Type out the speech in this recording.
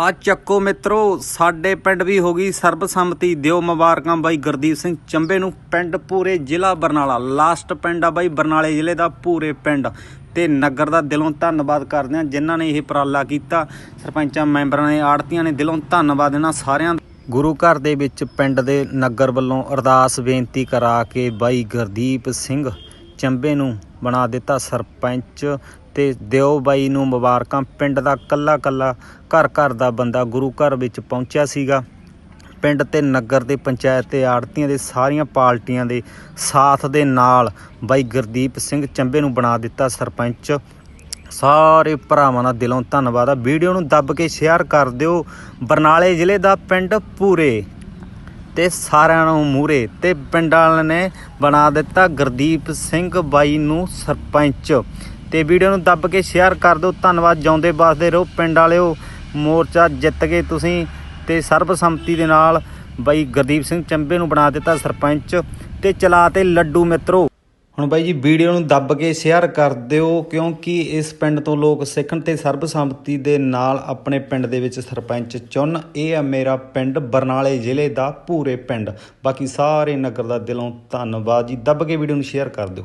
ਆ ਚੱਕੋ ਮਿੱਤਰੋ, ਸਾਡੇ ਪਿੰਡ ਵੀ ਹੋ ਗਈ ਸਰਬਸੰਮਤੀ। ਦਿਓ ਮੁਬਾਰਕਾਂ ਬਾਈ ਗੁਰਦੀਪ ਸਿੰਘ ਚੰਬੇ ਨੂੰ। ਪਿੰਡ ਪੂਰੇ ਜ਼ਿਲ੍ਹਾ ਬਰਨਾਲਾ। ਲਾਸਟ ਪਿੰਡ ਆ ਬਾਈ ਬਰਨਾਲੇ ਜ਼ਿਲ੍ਹੇ ਦਾ ਪੂਰੇ ਪਿੰਡ। ਤੇ ਨਗਰ ਦਾ ਦਿਲੋਂ ਧੰਨਵਾਦ ਕਰਦੇ ਆ ਜਿਨ੍ਹਾਂ ਨੇ ਇਹ ਉਪਰਾਲਾ ਕੀਤਾ। ਸਰਪੰਚਾਂ, ਮੈਂਬਰਾਂ ਨੇ, ਆੜਤੀਆਂ ਨੇ ਦਿਲੋਂ ਧੰਨਵਾਦ ਇਹਨਾਂ ਸਾਰਿਆਂ ਗੁਰੂ ਘਰ ਦੇ ਵਿੱਚ ਪਿੰਡ ਦੇ ਨਗਰ ਵੱਲੋਂ ਅਰਦਾਸ ਬੇਨਤੀ ਕਰਾ ਕੇ ਬਾਈ ਗੁਰਦੀਪ ਸਿੰਘ ਚੰਬੇ ਨੂੰ ਬਣਾ ਦਿੱਤਾ ਸਰਪੰਚ ਤੇ ਦਿਓ ਬਾਈ ਨੂੰ ਮੁਬਾਰਕਾਂ। ਪਿੰਡ ਦਾ ਕੱਲਾ ਕੱਲਾ ਘਰ ਘਰ ਦਾ ਬੰਦਾ ਗੁਰੂ ਘਰ ਵਿੱਚ ਪਹੁੰਚਿਆ ਸੀਗਾ। ਪਿੰਡ ਤੇ ਨਗਰ ਦੇ ਪੰਚਾਇਤ ਤੇ ਆੜਤੀਆਂ ਦੇ ਸਾਰੀਆਂ ਪਾਰਟੀਆਂ ਦੇ ਸਾਥ ਦੇ ਨਾਲ ਬਾਈ ਗੁਰਦੀਪ ਸਿੰਘ ਚੰਬੇ ਨੂੰ ਬਣਾ ਦਿੱਤਾ ਸਰਪੰਚ। ਸਾਰੇ ਭਰਾਵਾਂ ਦਾ ਦਿਲੋਂ ਧੰਨਵਾਦ ਆ। ਵੀਡੀਓ ਨੂੰ ਦੱਬ ਕੇ ਸ਼ੇਅਰ ਕਰ ਦਿਓ। ਬਰਨਾਲੇ ਜ਼ਿਲ੍ਹੇ ਦਾ ਪਿੰਡ ਪੂਰੇ ਤੇ ਸਾਰਿਆਂ ਨੂੰ ਮੂਰੇ ਤੇ ਪਿੰਡ ਵਾਲਿਆਂ ਨੇ ਬਣਾ ਦਿੱਤਾ ਗੁਰਦੀਪ ਸਿੰਘ ਬਾਈ ਨੂੰ ਸਰਪੰਚ। ਤੇ ਵੀਡੀਓ ਨੂੰ ਦੱਬ ਕੇ ਸ਼ੇਅਰ ਕਰ ਦਿਓ। ਧੰਨਵਾਦ, ਜਿਉਂਦੇ ਵਸਦੇ ਰਹੋ। ਪਿੰਡ ਵਾਲਿਓ, ਮੋਰਚਾ ਜਿੱਤ ਕੇ ਤੁਸੀਂ ਤੇ ਸਰਬਸੰਮਤੀ ਦੇ ਨਾਲ ਬਾਈ ਗੁਰਦੀਪ ਸਿੰਘ ਚੰਬੇ ਨੂੰ ਬਣਾ ਦਿੱਤਾ ਸਰਪੰਚ ਤੇ ਚਲਾ ਤੇ ਲੱਡੂ ਮਿੱਤਰੋ। ਹੁਣ ਬਾਈ ਜੀ ਵੀਡੀਓ ਨੂੰ ਦੱਬ ਕੇ ਸ਼ੇਅਰ ਕਰ ਦਿਓ, ਕਿਉਂਕਿ ਇਸ ਪਿੰਡ ਤੋਂ ਲੋਕ ਸਿੱਖਣ ਤੇ ਸਰਬਸੰਮਤੀ ਦੇ ਨਾਲ ਆਪਣੇ ਪਿੰਡ ਦੇ ਵਿੱਚ ਸਰਪੰਚ ਚੁਣ। ਇਹ ਆ ਮੇਰਾ ਪਿੰਡ, ਬਰਨਾਲੇ ਜ਼ਿਲ੍ਹੇ ਦਾ ਪੂਰੇ ਪਿੰਡ। ਬਾਕੀ ਸਾਰੇ ਨਗਰ ਦਾ ਦਿਲੋਂ ਧੰਨਵਾਦ ਜੀ। ਦੱਬ ਕੇ ਵੀਡੀਓ ਨੂੰ ਸ਼ੇਅਰ ਕਰ ਦਿਓ।